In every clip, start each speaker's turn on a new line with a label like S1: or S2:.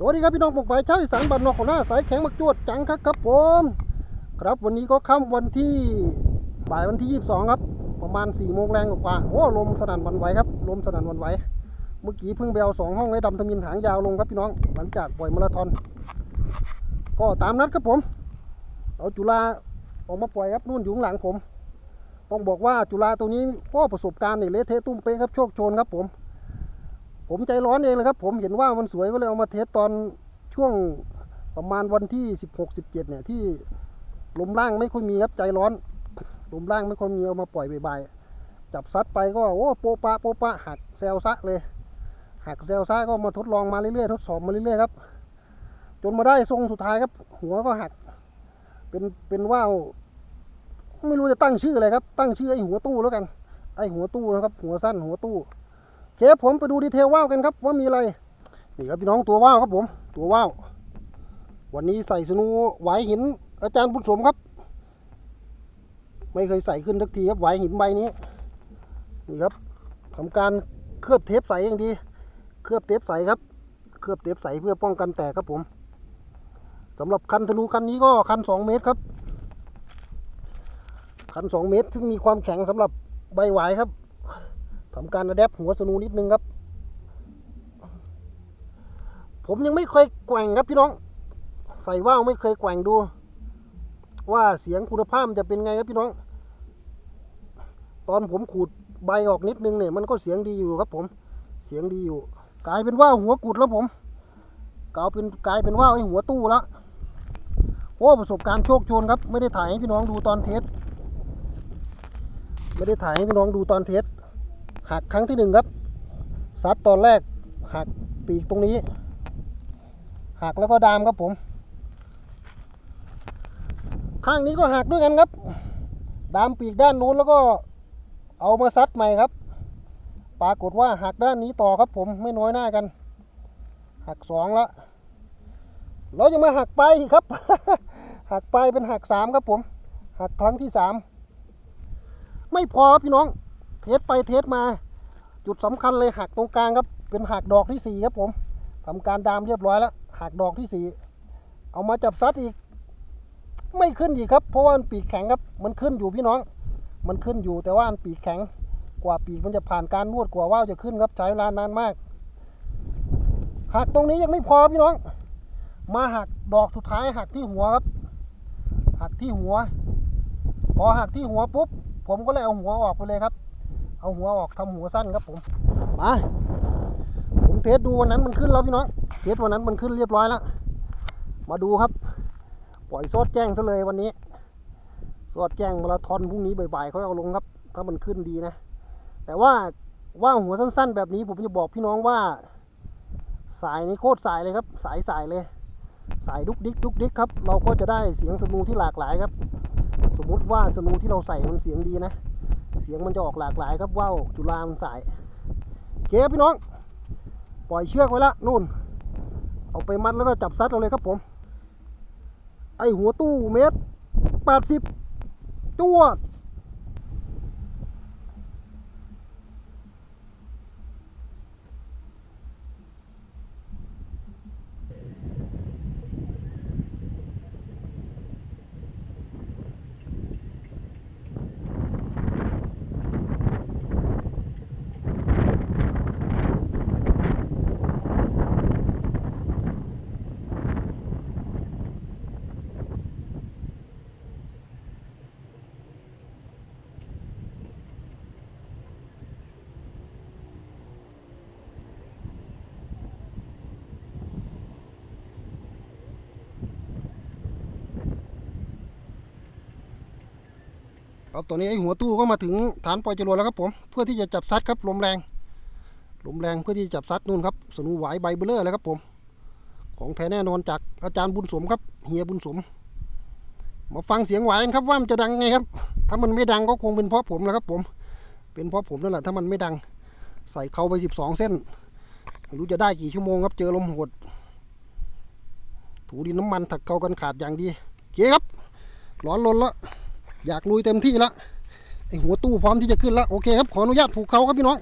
S1: สวัสดีครับพี่น้องปกไปเช้าอีสานบันนอกของหน้าสายแข็งมักจวดจังครับครับผมครับวันนี้ก็ค่ำวันที่บ่ายวันที่ 22 ครับ ประมาณ4โมงแรงกว่าโอ้ลมสนั่นวันไหวครับลมสนั่นวันไหวเมื่อกี้เพิ่งไปเอาสองห้องให้ดำทมินหางยาวลงครับพี่น้องหลังจากปล่อยมาราธอน ก็ตามนัดครับผม เอาจุฬาออกมาปล่อยครับนู่นอยู่ข้างหลังผม ต้องบอกว่าจุฬาตัวนี้พ่อประสบการณ์เนี่ยเละเทะตุ้มเป๊ะครับโชคโชนครับผม ผมใจร้อนเองเลยครับ ผมเห็นว่ามันสวยก็เลยเอามาเทสตอนช่วงประมาณวันที่ 16 17 เนี่ยที่ลมล่างไม่ค่อยมีครับใจร้อนลมล่างไม่ค่อยมีเอามาปล่อยใบๆจับซัดไปก็โอ้โปะปะโปะปะหักเซลซะเลยหักเซลซะก็มาทดลองมาเรื่อยๆทดสอบมาเรื่อยๆครับ จนมาได้ทรงสุดท้ายครับ หัวก็หัก เป็นเป็นว่าวไม่รู้จะตั้งชื่ออะไรครับ ตั้งชื่อไอ้หัวตู้แล้วกัน ไอ้หัวตู้นะครับ หัวสั้นหัวตู้ เคผมไปดูดีเทลว่าวกันครับว่ามีอะไรนี่ครับพี่น้องตัวว่าวครับผม ตัวว่าววันนี้ใส่สนูไหวหิน อาจารย์บุญสมครับ ไม่เคยใส่ขึ้นทักทีครับไหวหินใบนี้นี่ครับทำการเคลือบเทปใสอย่างดี เคลือบเทปใสครับ เคลือบเทปใสเพื่อป้องกันแตกครับผมสำหรับคันธนูคันนี้ก็คันสองเมตรครับคันสองเมตร ซึ่งมีความแข็งสำหรับใบหวายครับ ทำการอะแดปหัวสนูนิดนึงครับ ผมยังไม่เคยแกว่งครับพี่น้อง ใส่ว่าวไม่เคยแกว่งดู ว่าเสียงคุณภาพมันจะเป็นไงครับพี่น้อง ตอนผมขูดใบออกนิดนึงเนี่ยมันก็เสียงดีอยู่ครับผม เสียงดีอยู่ กลายเป็นว่าหัวกุดแล้วผมกลายเป็นกลายเป็นว่าไอ้หัวตู้ล้วโอ้ประสบการณ์โชคชนครับ ไม่ได้ถ่ายให้พี่น้องดูตอนเทสไม่ได้ถ่ายให้พี่น้องดูตอนเทส หักครั้งที่หนึ่งครับซัดตอนแรกหักปีกตรงนี้ หักแล้วก็ดามครับผม ข้างนี้ก็หักด้วยกันครับ ดามปีกด้านนู้นแล้วก็เอามาซัดใหม่ครับ ปรากฏว่าหักด้านนี้ต่อครับผมไม่น้อยหน้ากัน หักสองละเราจะมาหักไปครับ หักไปเป็นหักสามครับผม หักครั้งที่สามไม่พอครับพี่น้อง เทสไปเทสมา จุดสำคัญเลยหักตรงกลางครับ เป็นหักดอกที่สี่ครับผมทำการดามเรียบร้อยแล้วหักดอกที่สี่เอามาจับซัดอีก ไม่ขึ้นอีกครับ เพราะว่ามันปีกแข็งครับ มันขึ้นอยู่พี่น้อง มันขึ้นอยู่แต่ว่ามันปีกแข็ง กว่าปีกมันจะผ่านการนวดกว่าว่าวจะขึ้นครับใช้เวลานานมากหักตรงนี้ยังไม่พอพี่น้อง มาหักดอกสุดท้ายหักที่หัวครับ หักที่หัว พอหักที่หัวปุ๊บ ผมก็เลยเอาหัวออกไปเลยครับ เอาหัวออกทำหัวสั้นครับผมมาผมเทสดูวันนั้นมันขึ้นแล้วพี่น้องเทสวันนั้นมันขึ้นเรียบร้อยแล้วมาดูครับ ปล่อยซอดแจ้งซะเลยวันนี้ซอดแจ้งมาราธอนพรุ่งนี้บ่ายๆเขาเอาลงครับ ถ้ามันขึ้นดีนะ แต่ว่าว่าหัวสั้นๆ แบบนี้ผมจะบอกพี่น้องว่า สายนี้โคตรสายเลยครับ สายสายเลย สายดุกดิกดุกดิกครับ เราก็จะได้เสียงสนูที่หลากหลายครับ สมมุติว่าสนูที่เราใส่มันเสียงดีนะ เสียงมันจะออกหลากหลายครับว่าวจุฬามันสายเก็บพี่น้อง ปล่อยเชือกไว้ละนู่น เอาไปมัดแล้วก็จับซัดเราเลยครับผม ไอหัวตู้เมตรแปดสิบจวด ครับตอนนี้ไอหัวตู้ก็มาถึงฐานปล่อยจรวดแล้วครับผมเพื่อที่จะจับซัดครับลมแรงลมแรงเพื่อที่จะจับซัดนู่นครับสนูไหวายใบเบลเลอร์เลยครับผม ของแท้แน่นอนจากอาจารย์บุญสมครับเฮียบุญสม มาฟังเสียงไหวายกันครับว่ามันจะดังไงครับ ถ้ามันไม่ดังก็คงเป็นเพราะผมแหละครับผม เป็นเพราะผมนั่นแหละถ้ามันไม่ดัง ใส่เข้าไปสิบสองเส้นไม่รู้จะได้กี่ชั่วโมงครับเจอลมโหดถูดินน้ำมันถักเข้ากันขาดอย่างดีโอเคครับร้อนลนแล้ว อยากลุยเต็มที่แล้วไอหัวตู้พร้อมที่จะขึ้นแล้วโอเคครับขออนุญาตผูกเขาครับพี่น้อง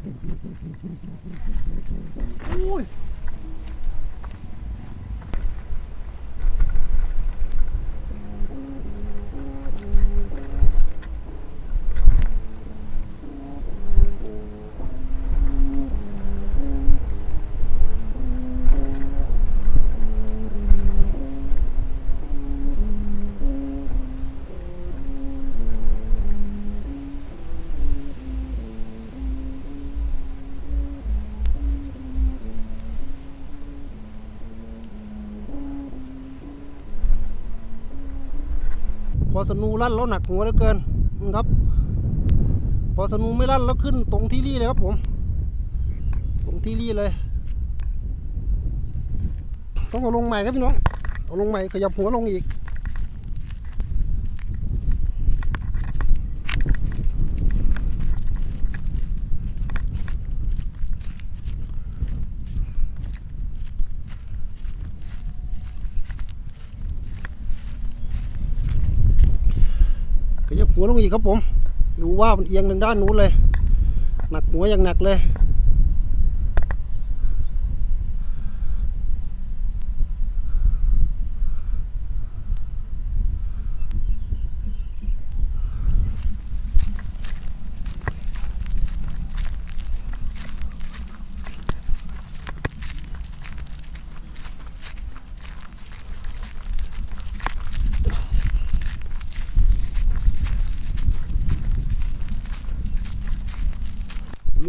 S1: Thank you. อสนูลั่นแล้วหนักหัวเหลือเกินครับ พอสนูไม่ลั่นแล้วขึ้นตรงที่รี่เลยครับผม ตรงที่รี่เลย ต้องเอาลงใหม่ครับพี่น้องเอาลงใหม่ขยับหัวลงอีก หัวลงอีกครับผม ดูว่ามันเอียงทางด้านนู้นเลย หนักหัวอย่างหนักเลย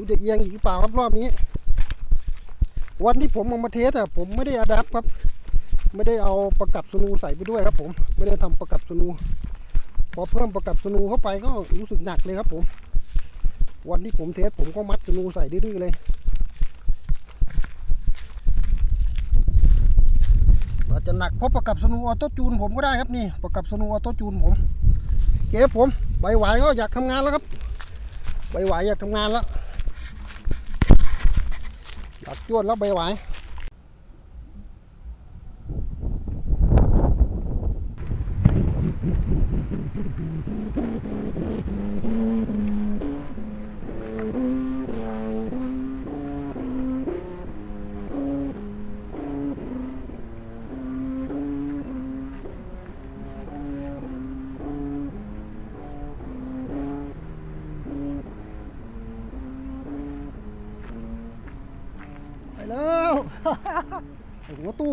S1: จะเอียงอีกหรือเปล่าครับรอบนี้ วันที่ผมเอามาเทสอะผมไม่ได้อะแดปครับ ไม่ได้เอาประกับสนูใส่ไปด้วยครับ ผมไม่ได้ทำประกับสนู พอเพิ่มประกับสนูเข้าไปก็รู้สึกหนักเลยครับ ผม วันที่ผมเทสผมก็มัดสนูใส่ดื้อเลยอาจจะหนักเพราะประกับสนูออโต้จูนผมก็ได้ครับนี่ประกับสนูออโต้จูนผมเก๋ผมใบไหวก็อยากทำงานแล้วครับใบไหวอยากทำงานแล้ว อยากจวดแล้วใบไหว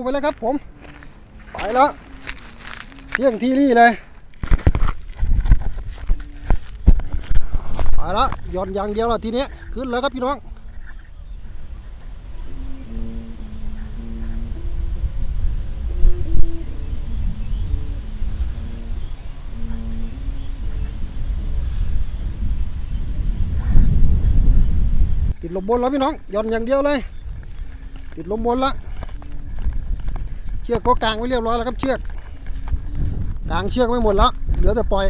S1: ไปแล้วครับผม ไปแล้วเที่ยงที่รี่เลย ไปแล้วย่อนอย่างเดียวละทีนี้ขึ้นแล้วครับพี่น้องติดลมบนแล้วพี่น้องย่อนอย่างเดียวเลย ติดลมบนละ เชือกก็กางไว้เรียบร้อยแล้วครับเชือกกางเชือกไว้หมดแล้วเหลือแต่ปล่อย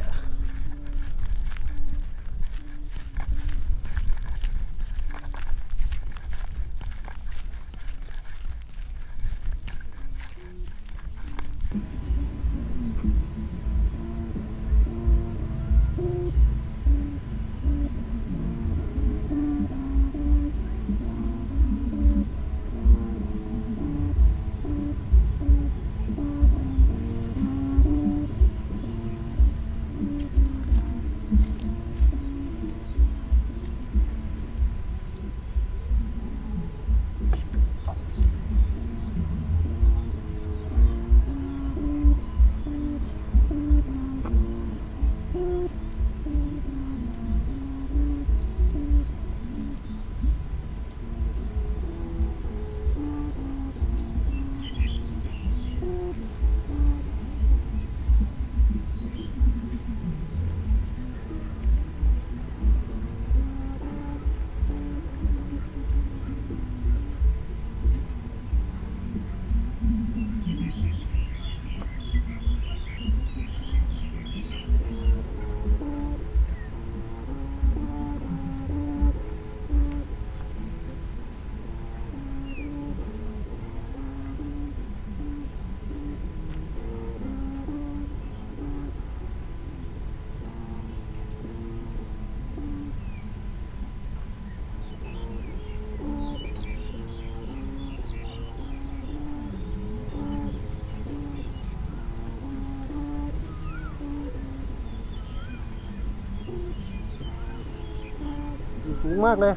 S1: สูงมากเลย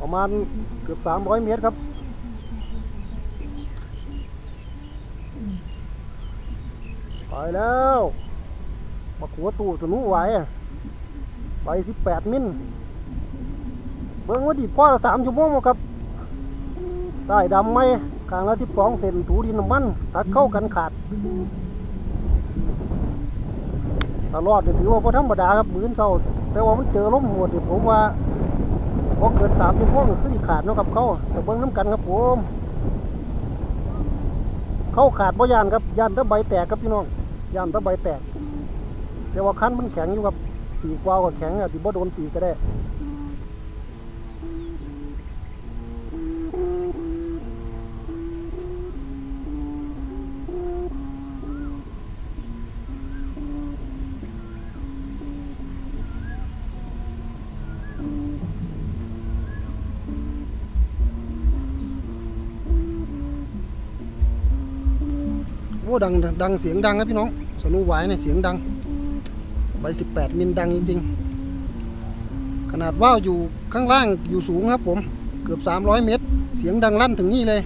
S1: ประมาณเกือบ 300 เมตรครับไปแล้วมาขัวตู่จะนู้ไหวอะไป18มิลเบิ่งว่าดิพ่อละสามชั่วโมงครับ ได้ดำไหมกลางละ12เซนถูดินน้ำมันตักเข้ากันขาด ตลอดเนี่ยถือว่าพอธรรมดาครับ มือนเศร้า แต่ว่ามันเจอล้มหมดเนี่ยผมว่าพอเกิดสามชั่วโมงก็คือสิขาดเนาะครับเขาแต่เบิ้งน้ำกันครับผมเขาขาดบ่ยานครับยานตะใบแตกครับพี่น้องยานตะใบแตกแต่ว่าคันมันแข็งอยู่ครับปีกวาวก็แข็งอะที่บ่โดนปีกก็ได้ ดังดังเสียงดังครับพี่น้องสนุไวายเนี่ยเสียงดังใบสิบแปดมิลดังจริง ๆ ขนาดว่าวอยู่ข้างล่างอยู่สูงครับผมเกือบ 300 เมตร เสียงดังลั่นถึงนี่เลย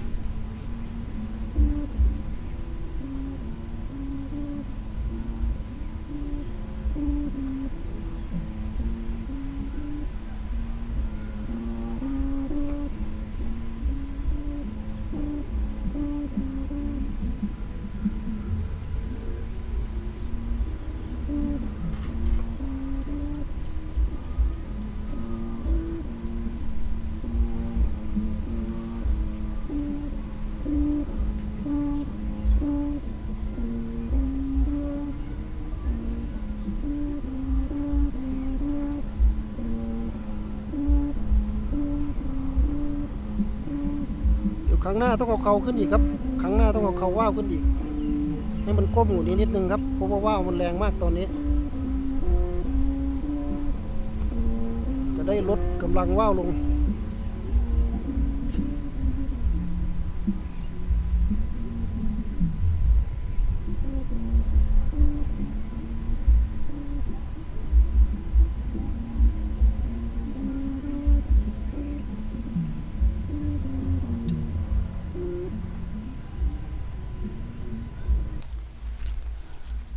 S1: รั้งหน้าต้องเอาเขาขึ้นอีกครับครั้งหน้าต้องเอาเขาว่าวขึ้นอีก ให้มันก้มอยู่นิดนิดนึงครับเพราะว่าว่าวมันแรงมากตอนนี้ จะได้ลดกำลังว่าวลง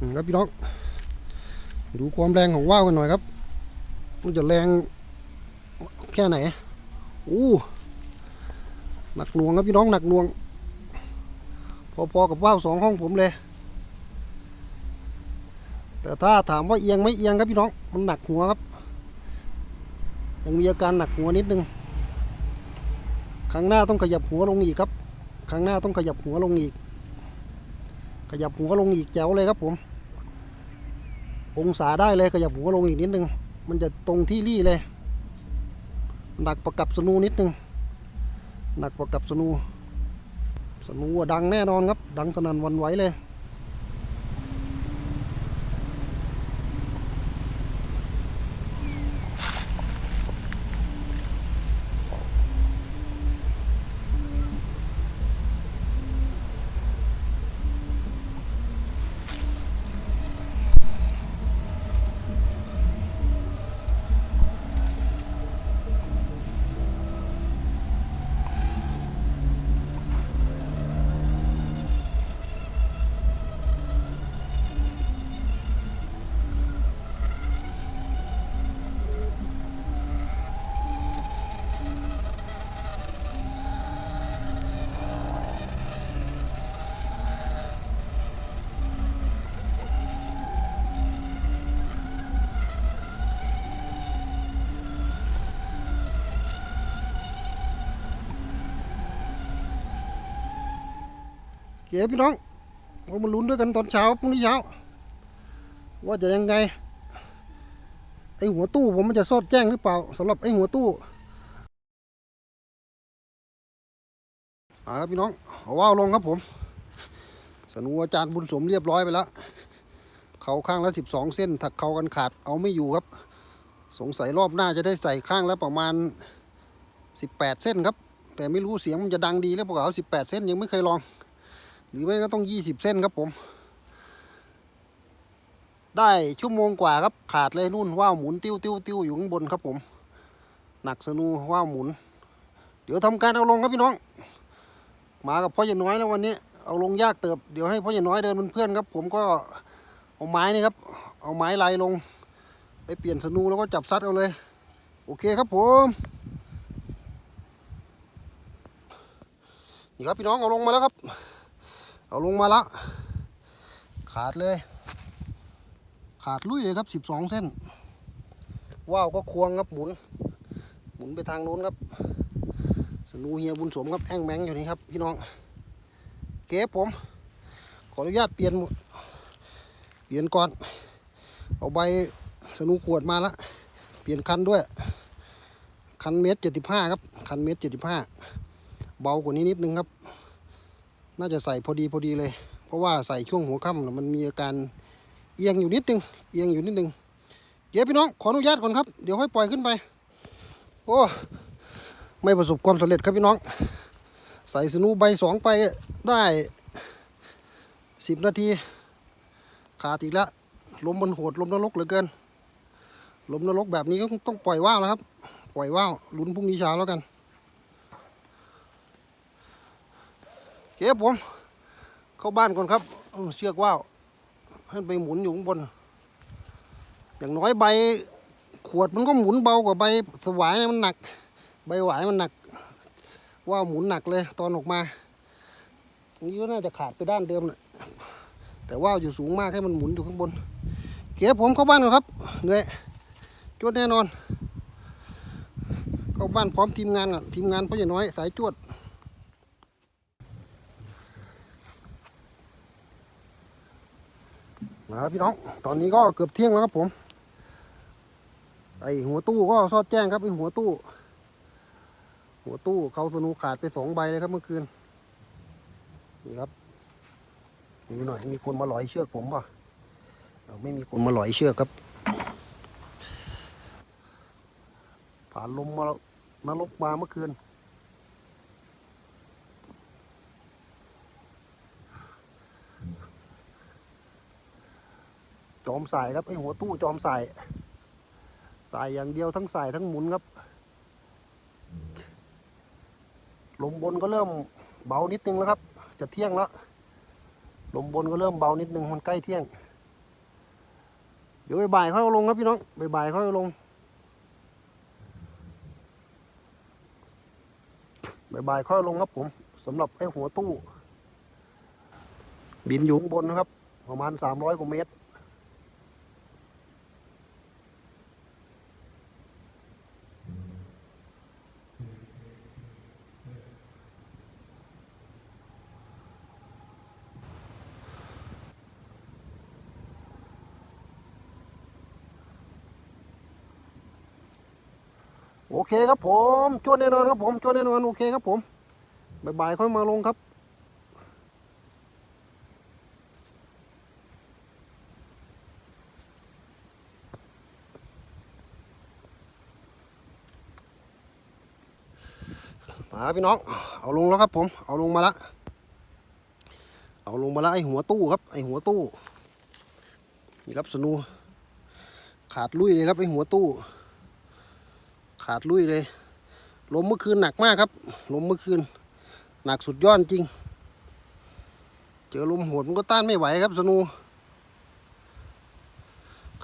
S1: ครับพี่น้องดูความแรงของว่าวกันหน่อยครับมันจะแรงแค่ไหนอู้หนักหน่วงครับพี่น้องหนักหน่วง พอๆกับว่าวสองห้องผมเลย แต่ถ้าถามว่าเอียงไม่เอียงครับพี่น้องมันหนักหัวครับ ยังมีอาการหนักหัวนิดนึงครั้งหน้าต้องขยับหัวลงอีกครับครั้งหน้าต้องขยับหัวลงอีก ขยับหัวลงอีกแจ๋วเลยครับผม องศาได้เลยขยับหัวลงอีกนิดนึง มันจะตรงที่รี่เลย หนักประกับสนูนิดนึง หนักประกับสนู สนูอะดังแน่นอนครับ ดังสนั่นวันไหวเลย พี่น้องเรามาลุ้นด้วยกันตอนเช้าพรุ่งนี้เช้า ว่าจะยังไง ไอหัวตู้ผมมันจะสอดแจ้งหรือเปล่าสำหรับไอหัวตู้อ่าครับพี่น้องเอาว่าวลงครับผม สนูอาจารย์บุญสมเรียบร้อยไปแล้ว เขาข้างละสิบสองเส้น ถักเขากันขาดเอาไม่อยู่ครับ สงสัยรอบหน้าจะได้ใส่ข้างละประมาณสิบแปดเส้นครับ แต่ไม่รู้เสียงมันจะดังดีหรือเปล่าสิบแปดเส้นยังไม่เคยลอง หรือไม่ก็ต้องยี่สิบเส้นครับผม ได้ชั่วโมงกว่าครับขาดเลยนู่นว่าวหมุนติ้วติ้วติ้วอยู่ข้างบนครับผม หนักสนูว่าวหมุน เดี๋ยวทำการเอาลงครับพี่น้อง มากับพ่อใหญ่น้อยแล้ววันนี้ เอาลงยากเติบเดี๋ยวให้พ่อใหญ่น้อยเดินเป็นเพื่อนครับ ผมก็เอาไม้นี่ครับ เอาไม้ลายลง ไปเปลี่ยนสนูแล้วก็จับซัดเอาเลย โอเคครับผมนี่ครับพี่น้องเอาลงมาแล้วครับ เอาลงมาละ ขาดเลย ขาดลุยเลยครับสิบสองเส้นว่าวก็ควงครับหมุน หมุนไปทางโน้นครับ สนูเฮียบุญสมครับแองแมงอยู่นี่ครับพี่น้อง เก็บผม ขออนุญาตเปลี่ยนเปลี่ยนก่อน เอาใบสนูขวดมาละ เปลี่ยนคันด้วย คันเมตรเจ็ดสิบห้าครับ คันเมตรเจ็ดสิบห้า เบากว่านี้นิดนึงครับ น่าจะใส่พอดีพอดีเลย เพราะว่าใส่ช่วงหัวค่ำน่ะมันมีอาการเอียงอยู่นิดนึง เอียงอยู่นิดนึงเดี๋ยวพี่น้องขออนุญาตก่อนครับ เดี๋ยวค่อยปล่อยขึ้นไป โอ้ ไม่ประสบความสำเร็จครับพี่น้อง ใส่สนูใบสองไปได้สิบนาที ขาดอีกแล้วลมบนโหดลมนรกเหลือเกินลมนรกแบบนี้ก็ต้องปล่อยว่าวแล้วครับ ปล่อยว่าวลุ้นพรุ่งนี้เช้าแล้วกัน เก็บผม เข้าบ้านก่อนครับ เชือกว่าวให้ไปหมุนอยู่ข้างบน อย่างน้อยใบขวดมันก็หมุนเบากว่าใบสวายมันหนัก ใบหวายมันหนัก ว่าวหมุนหนักเลยตอนออกมานี้ก็น่าจะขาดไปด้านเดิมนะแต่ว่าวอยู่สูงมากให้มันหมุนอยู่ข้างบน เก็บผมเข้าบ้านก่อนครับเหนื่อยจวดแน่นอน เข้าบ้านพร้อมทีมงานก่อนทีมงานพ่อใหญ่น้อยสายจวด นะครับพี่น้อง ตอนนี้ก็เกือบเที่ยงแล้วครับผม ไอหัวตู้ก็ซอดแจ้งครับไอหัวตู้ หัวตู้เขาสนูขาดไปสองใบเลยครับเมื่อคืน นี่ครับดูหน่อยมีคนมาหลอยเชือกผมป่ะเอาไม่มีคนมาหลอยเชือกครับ ผ่านลมมานรกมาเมื่อคืน อมสายครับไอหัวตู้จอมสายสายอย่างเดียวทั้งสายทั้งหมุนครับลมบนก็เริ่มเบานิดนึงแล้วครับ จะเที่ยงแล้วลมบนก็เริ่มเบานิดนึงมันใกล้เที่ยง เดี๋ยวบ่ายค่อยเอาลงครับพี่น้องบ่ายค่อยเอาลงบ่ายค่อยเอาลงครับผมสำหรับไอ้หัวตู้ บินอยู่บนนะครับ ประมาณสามร้อยกว่าเมตร โอเคครับผมชวนแน่นอนครับผมชวนแน่นอนโอเคครับผมบ่ายๆค่อยมาลงครับมาพี่น้อง เอาลงแล้วครับผม เอาลงมาละ เอาลงมาละไอหัวตู้ครับ ไอหัวตู้ นี่ครับสนู ขาดลุยเลยครับไอหัวตู้ ขาดลุยเลยลมเมื่อคืนหนักมากครับลมเมื่อคืน หนักสุดยอดจริง เจอลมโหดมันก็ต้านไม่ไหวครับสนู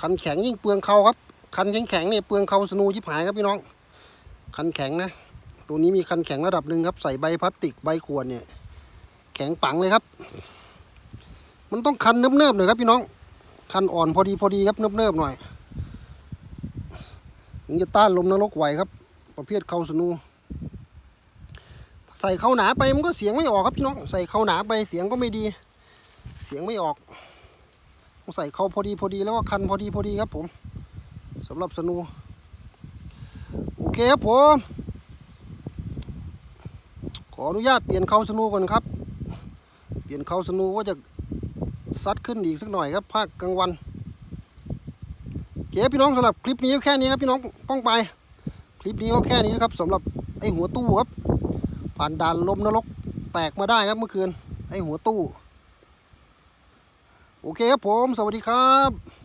S1: คันแข็งยิ่งเปลืองเขาครับ คันแข็งแข็งเนี่ยเปลืองเขาสนูชิบหายครับพี่น้อง คันแข็งนะ ตัวนี้มีคันแข็งระดับหนึ่งครับ ใส่ใบพลาสติกใบขวดเนี่ย แข็งปังเลยครับ มันต้องคันเนิบๆหน่อยครับพี่น้อง คันอ่อนพอดีพอดีครับเนิบๆหน่อย ถึงจะต้านลมนรกไหวครับ ประเภทเขาสนู ใส่เขาหนาไปมันก็เสียงไม่ออกครับพี่น้อง ใส่เขาหนาไปเสียงก็ไม่ดี เสียงไม่ออกต้องใส่เขาพอดีพอดีแล้วก็คันพอดีพอดีครับผมสำหรับสนูโอเคครับผมขออนุญาตเปลี่ยนเขาสนูก่อนครับ เปลี่ยนเขาสนูว่าจะซัดขึ้นอีกสักหน่อยครับภาคกลางวัน เคพี่น้องสำหรับคลิปนี้ก็แค่นี้ครับพี่น้องป้องไป คลิปนี้ก็แค่นี้นะครับสำหรับไอหัวตู้ครับ ผ่านด่านลมนรกแตกมาได้ครับเมื่อคืนไอหัวตู้ โอเคครับผม สวัสดีครับ